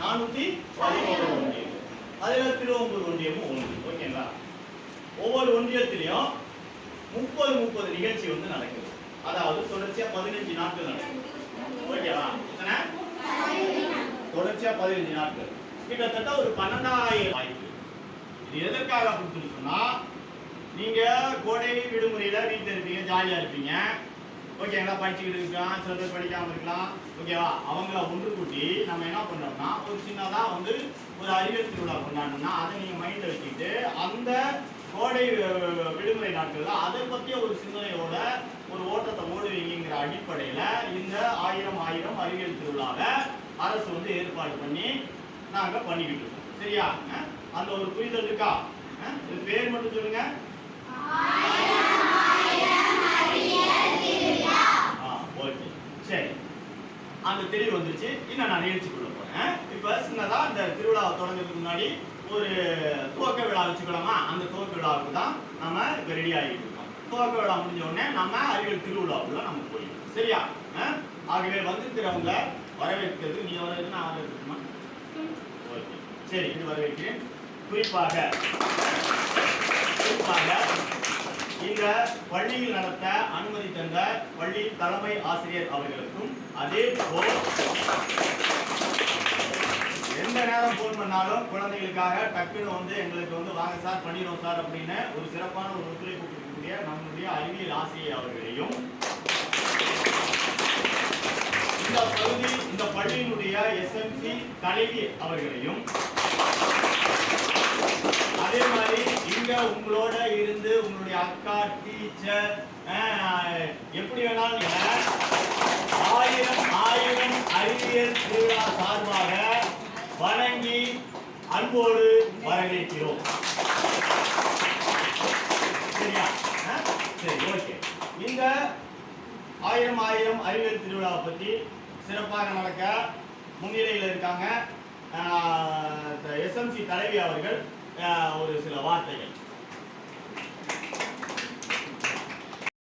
நானூத்தி பதினோரு ஒன்றியம் அதுல திருவம்பூர் ஒன்றியமும் ஒன்று. ஓகேங்களா? ஒவ்வொரு ஒன்றியத்திலையும் முப்பது முப்பது நிகழ்ச்சி வந்து நடக்குது. அதாவது தொடர்ச்சியா பதினஞ்சு நாட்கள் நடக்குது. ஓகேவா? எத்தனை? தொடர்ச்சியா பதினஞ்சு நாட்கள். கிட்டத்தட்ட ஒரு பன்னெண்டாயிரம் வாய்ப்பு. இது எதற்காக அப்படின்னு சொல்லி சொன்னா நீங்க கோடை விடுமுறையில வீட்டில் இருப்பீங்க ஜாலியா இருப்பீங்க. ஓகேங்களா படிச்சுக்கிட்டு இருக்கலாம் சில பேர் படிக்காமல் இருக்கலாம். ஓகேவா அவங்கள ஒன்று கூட்டி நம்ம என்ன பண்ணுறோம்னா ஒரு சின்னதாக வந்து ஒரு அறிவியல் திருவிழா கொண்டாடணும்னா அதை நீங்கள் மைண்டில் வச்சுக்கிட்டு அந்த கோடை விடுமுறை நாட்களில் அதை பற்றிய ஒரு சிந்தனையோட ஒரு ஓட்டத்தை ஓடுவீங்கிற அடிப்படையில் இந்த ஆயிரம் ஆயிரம் அறிவியல் திருவிழாவை அரசு வந்து ஏற்பாடு பண்ணி நாங்கள் பண்ணிக்கிட்டு இருக்கோம். சரியா? அந்த ஒரு புரிதல் இருக்கா? இது பேர் மட்டும் சொல்லுங்க ஆ ஓகே சரி அந்த தெளிவு வந்துருச்சு. இன்னும் நான் நிகழ்ச்சிக்குள்ள போறேன். இப்ப சின்னதா இந்த திருவிழாவை தொடங்குறதுக்கு முன்னாடி ஒரு துவக்க விழா வச்சுக்கலாமா? அந்த துவக்க விழாவுக்கு தான் நம்ம இப்ப ரெடி ஆகிட்டு இருக்கோம். துவக்க விழா முடிஞ்ச உடனே நம்ம அறிவியல் திருவிழாவுக்குள்ள நம்ம போயிடும் சரியா? ஆ? ஆகவே வந்திருக்கிறவங்க வரவேற்கிறது. நீ வரவேற்று நான் வரவேற்கணுமா? ஓகே. சரி இது வரவேற்கிறேன். குறிப்பாக குறிப்பாக இந்த பள்ளியில் நடத்த அனுமதி தந்த பள்ளி தலைமை ஆசிரியர் அவர்களுக்கும் அதே போல் எந்த நேரம் ஃபோன் பண்ணாலும் குழந்தைகளுக்காக டக்குன்னு வந்து எங்களுக்கு வந்து வாங்க சார் பண்ணிடுவோம் சார் அப்படின்னு ஒரு சிறப்பான ஒரு ஒத்துழைப்பு கொடுக்கக்கூடிய நம்முடைய அறிவியல் ஆசிரியர் அவர்களையும் இந்த பகுதி இந்த பள்ளியினுடைய எஸ்எம்சி தலைவி அவர்களையும் உங்களோட இருந்து உங்களுடைய அக்கா டீச்சர் எப்படி வேணாலும் ஆயிரம் ஆயிரம் அறிவியல் திருவிழா சார்பாக வணங்கி அன்போடு வரவேற்கிறோம். சரியா? ஆ? சரி ஓகே இந்த ஆயிரம் ஆயிரம் அறிவியல் திருவிழாவை பற்றி சிறப்பாக நடக்க முன்னிலையில் இருக்காங்க எஸ்எம்சி தலைவி அவர்கள் ஒரு சில வார்த்தைகள்.